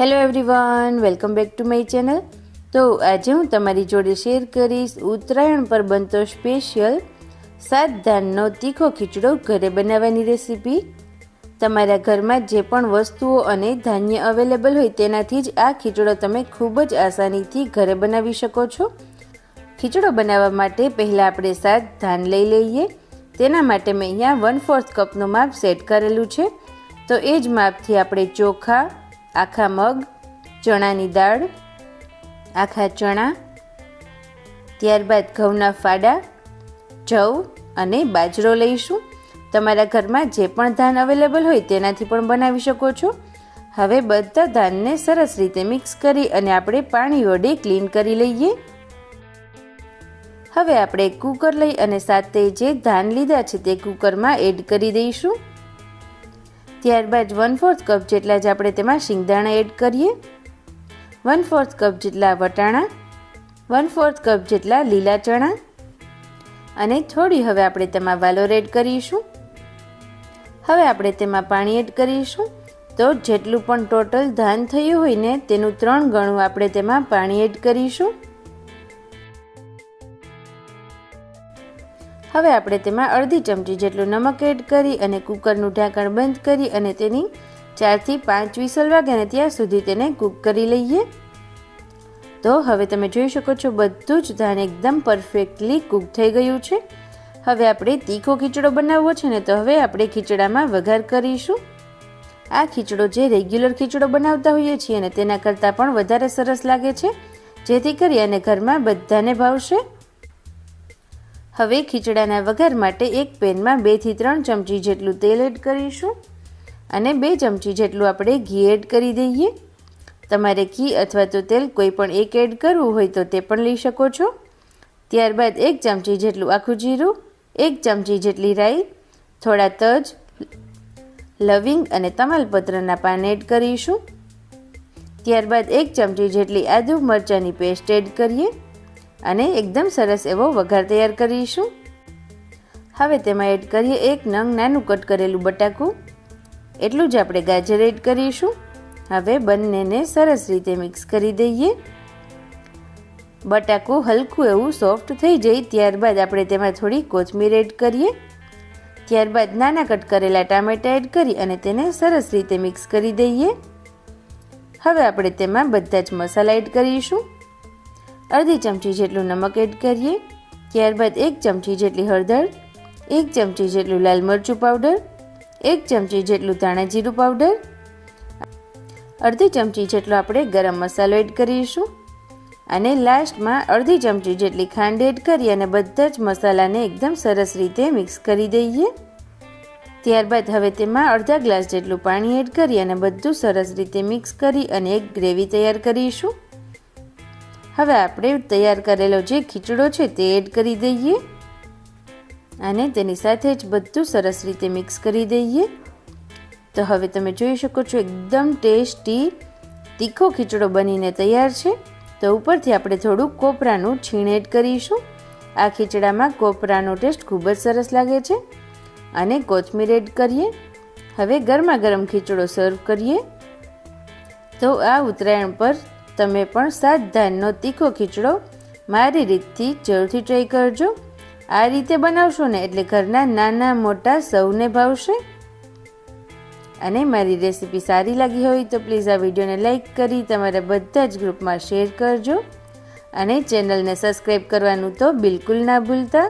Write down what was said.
Hello everyone welcome back to my channel તો આજે હું તમારી જોડે શેર કરીશ ઉત્તરાયણ પર બનતો સ્પેશિયલ સાત ધાનનો તીખો ખીચડો ઘરે બનાવવાની રેસીપી તમારા ઘરમાં જે પણ વસ્તુઓ અને ધાન્ય અવેલેબલ હોય તેનાથી જ આ ખીચડો તમે ખૂબ જ આસાનીથી ઘરે બનાવી શકો છો. ખીચડો બનાવવા માટે પહેલાં આપણે સાત ધાન લઈ લઈએ. તેના માટે મેં અહીંયા વન ફોર્થ કપનું માપ સેટ કરેલું છે. તો એ જ માપથી આપણે ચોખા આખા મગ, ચણાની દાળ, આખા ચણા, ત્યારબાદ ઘઉંના ફાડા, જવ અને બાજરો લઈશું. તમારા ઘરમાં જે પણ ધાન અવેલેબલ હોય તેનાથી પણ બનાવી શકો છો. હવે બધા ધાનને સરસ રીતે મિક્સ કરી અને આપણે પાણી વડે ક્લીન કરી લઈએ. હવે આપણે કુકર લઈ અને સાથે જે ધાન લીધા છે તે કુકરમાં એડ કરી દઈશું. ત્યારબાદ વન ફોર્થ કપ જેટલા જ આપણે તેમાં શિંગદાણા એડ કરીએ. વન ફોર્થ કપ જેટલા વટાણા. વન ફોર્થ કપ જેટલા લીલા ચણા. અને થોડી હવે આપણે તેમાં વાલોર એડ કરીશું. હવે આપણે તેમાં પાણી એડ કરીશું. તો જેટલું પણ ટોટલ ધાન થયું હોય ને તેનું ત્રણ ગણું આપણે તેમાં પાણી એડ કરીશું. હવે આપણે તેમાં અડધી ચમચી જેટલું નમક એડ કરી અને કુકરનું ઢાંકણ બંધ કરી અને તેની ચારથી પાંચ વિસલ વાગે અને ત્યાં સુધી તેને કૂક કરી લઈએ. તો હવે તમે જોઈ શકો છો બધું જ ધાન એકદમ પરફેક્ટલી કૂક થઈ ગયું છે. હવે આપણે તીખો ખીચડો બનાવવો છે ને તો હવે આપણે ખીચડામાં વઘાર કરીશું. આ ખીચડો જે રેગ્યુલર ખીચડો બનાવતા હોઈએ છીએ અને તેના કરતાં પણ વધારે સરસ લાગે છે. જેથી કરી અને ઘરમાં બધાને ભાવશે. હવે ખીચડાના વઘાર માટે એક પેનમાં બેથી ત્રણ ચમચી જેટલું તેલ એડ કરીશું અને બે ચમચી જેટલું આપણે ઘી એડ કરી દઈએ. તમારે ઘી અથવા તો તેલ કોઈ પણ એક એડ કરવું હોય તો તે પણ લઈ શકો છો. ત્યારબાદ એક ચમચી જેટલું આખું જીરું, એક ચમચી જેટલી રાઈ, થોડા તજ, લવિંગ અને તમાલપત્રના પાન એડ કરીશું. ત્યારબાદ એક ચમચી જેટલી આદુ મરચાંની પેસ્ટ એડ કરીએ. અને એકદમ સરસ એવો વઘાર તૈયાર કરીશું. હવે તેમાં એડ કરીએ એક નંગ નાનું કટ કરેલું બટાકું. એટલું જ આપણે ગાજર એડ કરીશું. હવે બંનેને સરસ રીતે મિક્સ કરી દઈએ. બટાકું હલકું એવું સોફ્ટ થઈ જાય ત્યારબાદ આપણે તેમાં થોડી કોથમીર એડ કરીએ. ત્યારબાદ નાના કટ કરેલા ટામેટા એડ કરી અને તેને સરસ રીતે મિક્સ કરી દઈએ. હવે આપણે તેમાં બધા જ મસાલા એડ કરીશું. અડધી ચમચી જેટલું નમક એડ કરીએ. ત્યારબાદ એક ચમચી જેટલી હળદર, એક ચમચી જેટલું લાલ મરચું પાવડર, એક ચમચી જેટલું ધાણા જીરું પાવડર, અડધી ચમચી જેટલો આપણે ગરમ મસાલો એડ કરીશું. અને લાસ્ટમાં અડધી ચમચી જેટલી ખાંડ એડ કરી અને બધા જ મસાલાને એકદમ સરસ રીતે મિક્સ કરી દઈએ. ત્યારબાદ હવે તેમાં અડધા ગ્લાસ જેટલું પાણી એડ કરી અને બધું સરસ રીતે મિક્સ કરી અને એક ગ્રેવી તૈયાર કરીશું. હવે આપણે તૈયાર કરેલો જે ખીચડો છે તે એડ કરી દઈએ અને તેની સાથે જ બધું સરસ રીતે મિક્સ કરી દઈએ. તો હવે તમે જોઈ શકો છો એકદમ ટેસ્ટી તીખો ખીચડો બનીને તૈયાર છે. તો ઉપરથી આપણે થોડું કોપરાનું છીણ એડ કરીશું. આ ખીચડામાં કોપરાનો ટેસ્ટ ખૂબ જ સરસ લાગે છે અને કોથમીર એડ કરીએ. હવે ગરમા ગરમ ખીચડો સર્વ કરીએ. તો આ ઉત્તરાયણ પર તમે પણ સાત ધાનનો તીખો ખીચડો મારી રીતથી જરૂરથી ટ્રાય કરજો. આ રીતે બનાવશો ને એટલે ઘરના નાના મોટા સૌને ભાવશે. અને મારી રેસીપી સારી લાગી હોય તો પ્લીઝ આ વિડીયોને લાઇક કરી તમારા બધા જ ગ્રુપમાં શેર કરજો. અને ચેનલને સબસ્ક્રાઈબ કરવાનું તો બિલકુલ ના ભૂલતા.